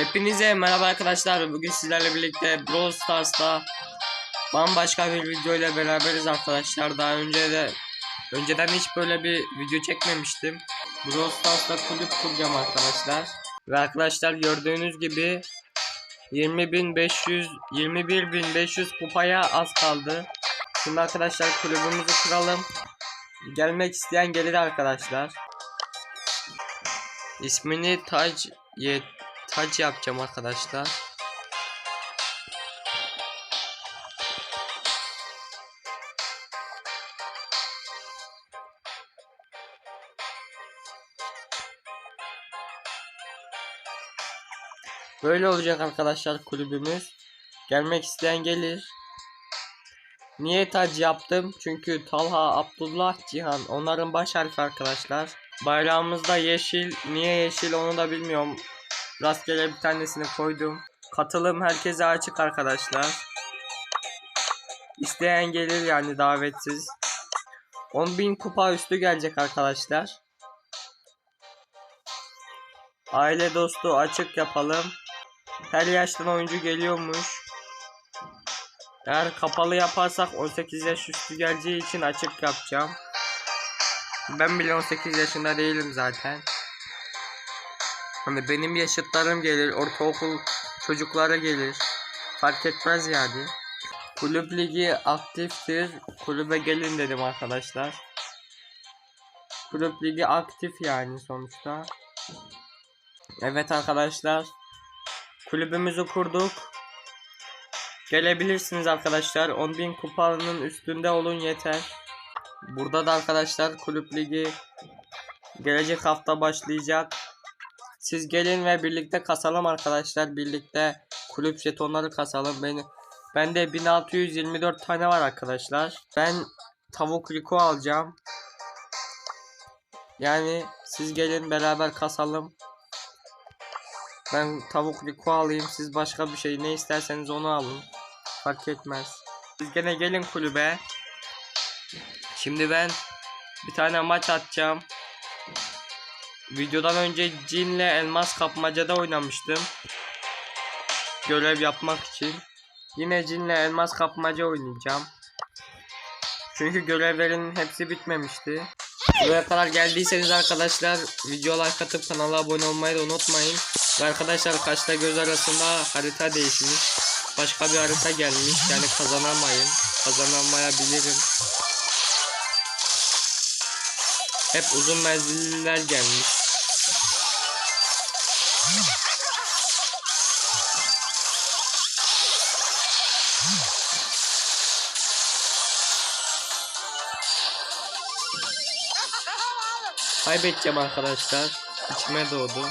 Hepinize merhaba arkadaşlar. Bugün sizlerle birlikte Brawl Stars'ta bambaşka bir video ile beraberiz arkadaşlar. Daha önce de önceden hiç böyle bir video çekmemiştim. Brawl Stars'ta kulüp kuracağım arkadaşlar. Ve arkadaşlar gördüğünüz gibi 20.500 21.500 kupaya az kaldı. Şimdi arkadaşlar kulübümüzü kuralım. Gelmek isteyen gelir arkadaşlar. İsmini Tac Ye Tac yapacağım arkadaşlar. Böyle olacak arkadaşlar kulübümüz. Gelmek isteyen gelir. Niye tac yaptım? Çünkü Talha, Abdullah, Cihan onların baş harfi arkadaşlar. Bayrağımızda yeşil. Niye yeşil onu da bilmiyorum. Rastgele bir tanesini koydum. Katılım herkese açık arkadaşlar. İsteyen gelir yani davetsiz. 10.000 kupa üstü gelecek arkadaşlar. Aile dostu açık yapalım. Her yaştan oyuncu geliyormuş. Eğer kapalı yaparsak 18 yaş üstü geleceği için açık yapacağım. Ben bile 18 yaşında değilim zaten. Hani benim yaşıtlarım gelir, ortaokul çocuklara gelir. Fark etmez yani. Kulüp ligi aktiftir. Kulübe gelin dedim arkadaşlar. Kulüp ligi aktif yani sonuçta. Evet arkadaşlar. Kulübümüzü kurduk. Gelebilirsiniz arkadaşlar. 10.000 kupanın üstünde olun yeter. Burada da arkadaşlar kulüp ligi gelecek hafta başlayacak. Siz gelin ve birlikte kasalım arkadaşlar. Birlikte kulüp jetonları kasalım. Beni bende 1624 tane var arkadaşlar. Ben tavuk riko alacağım. Yani siz gelin beraber kasalım. Ben tavuk riko alayım. Siz başka bir şey ne isterseniz onu alın. Fark etmez. Siz gene gelin kulübe. Şimdi ben bir tane maç atacağım. Videodan önce cinle elmas kapmacada oynamıştım. Görev yapmak için. Yine cinle elmas kapmaca oynayacağım. Çünkü görevlerin hepsi bitmemişti. Buraya kadar geldiyseniz arkadaşlar video like atıp kanala abone olmayı da unutmayın. Ve arkadaşlar kaçta göz arasında harita değişmiş. Başka bir harita gelmiş yani kazanamayın. Kazanamayabilirim. Hep uzun menziller gelmiş. Kaybedeceğim arkadaşlar. İçime doğdu.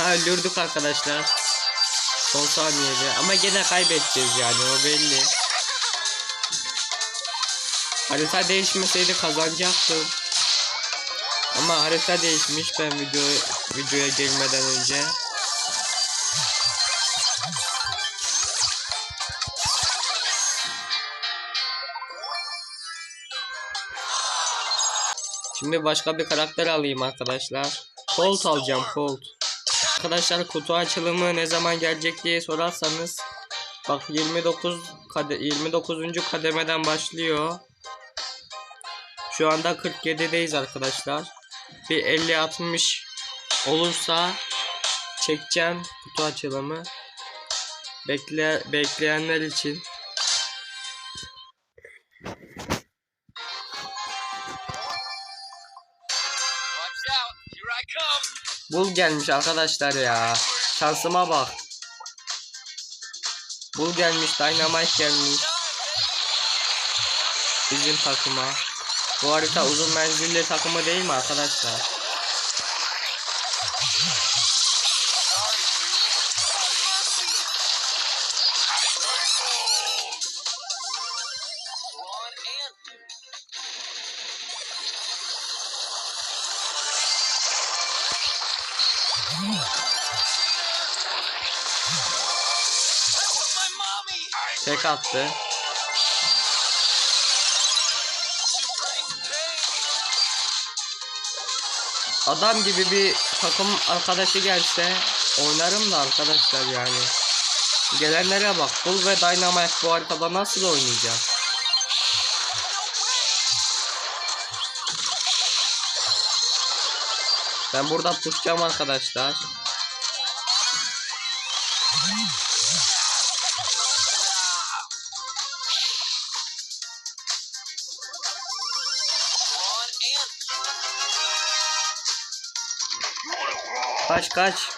Aha öldürdük arkadaşlar. Son saniyede ama gene kaybedeceğiz yani o belli. Harita değişmeseydi kazanacaktım. Ama harita değişmiş ben video videoya gelmeden önce. Şimdi başka bir karakter alayım arkadaşlar. Colt alacağım Colt. Arkadaşlar kutu açılımı ne zaman gelecek diye sorarsanız bak 29 kade 29. kademeden başlıyor. Şu anda 47'deyiz arkadaşlar. Bir 50 60 olursa çekeceğim kutu açılımı. Bekle bekleyenler için. Bul gelmiş arkadaşlar ya. Şansıma bak. Bul gelmiş, Dynamite gelmiş. Bizim takıma. Bu harita uzun menzilli takımı değil mi arkadaşlar? Tek attı. Adam gibi bir takım arkadaşı gelse oynarım da arkadaşlar yani. Gelenlere bak. Bull ve Dynamite bu haritada nasıl oynayacak? Ben burada pusacağım arkadaşlar. Kaç kaç.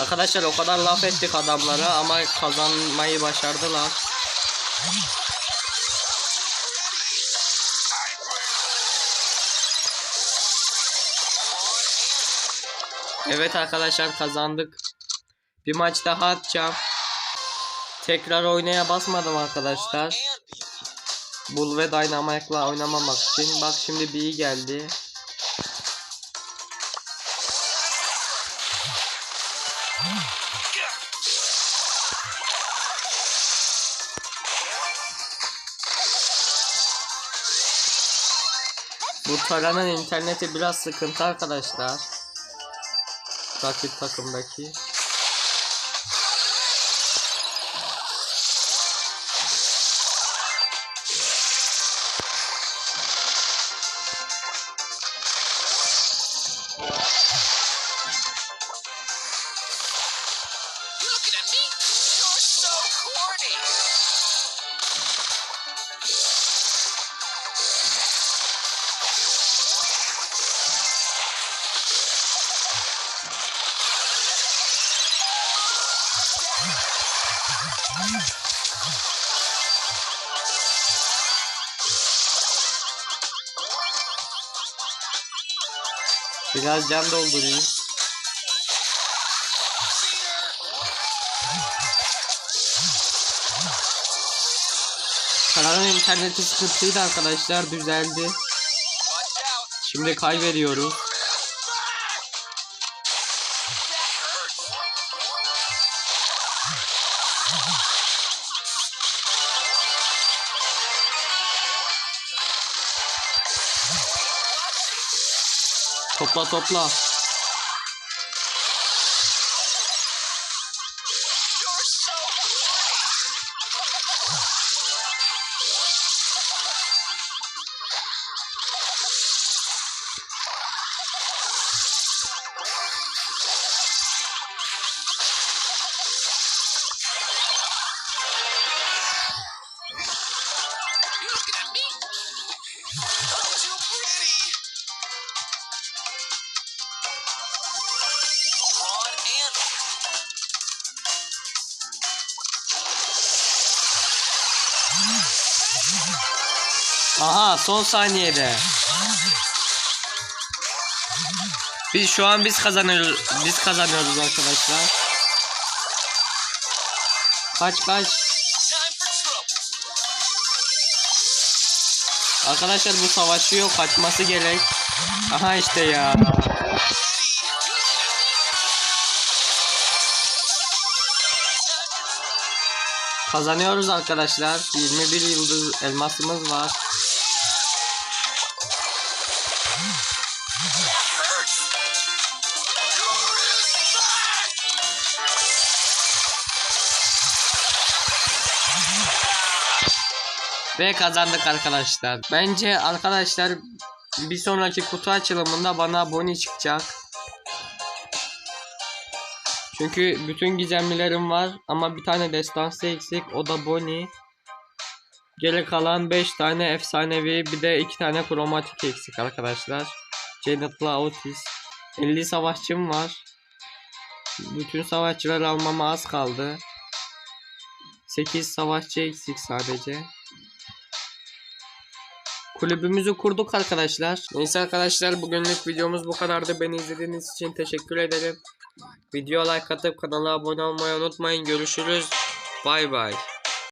Arkadaşlar o kadar laf ettik adamlara ama kazanmayı başardılar. Evet arkadaşlar kazandık. Bir maç daha atacağım. Tekrar oynaya basmadım arkadaşlar. Bull ve Dynamite'la oynamamak için. Bak şimdi bir iyi geldi. Bu Tara'nın interneti biraz sıkıntı arkadaşlar. Rakip takımdaki. Biraz can doldurayım. Kanalın interneti sıkıntıydı arkadaşlar düzeldi. Şimdi kaybediyoruz. Topla topla. Aha son saniyede. Biz şu an biz kazanıyoruz. Biz kazanıyoruz arkadaşlar. Kaç kaç. Arkadaşlar bu savaşıyor. Kaçması gerek. Aha işte ya. Kazanıyoruz arkadaşlar. 21 yıldız elmasımız var. Ve kazandık arkadaşlar. Bence arkadaşlar bir sonraki kutu açılımında bana abone çıkacak. Çünkü bütün gizemlilerim var ama bir tane destansı eksik o da Bonnie. Geri kalan 5 tane efsanevi bir de 2 tane kromatik eksik arkadaşlar. Janet'la Otis. 50 savaşçım var. Bütün savaşçıları almama az kaldı. 8 savaşçı eksik sadece. Kulübümüzü kurduk arkadaşlar. Neyse arkadaşlar bugünlük videomuz bu kadardı. Beni izlediğiniz için teşekkür ederim. Video like atıp kanala abone olmayı unutmayın. Görüşürüz. Bay bay.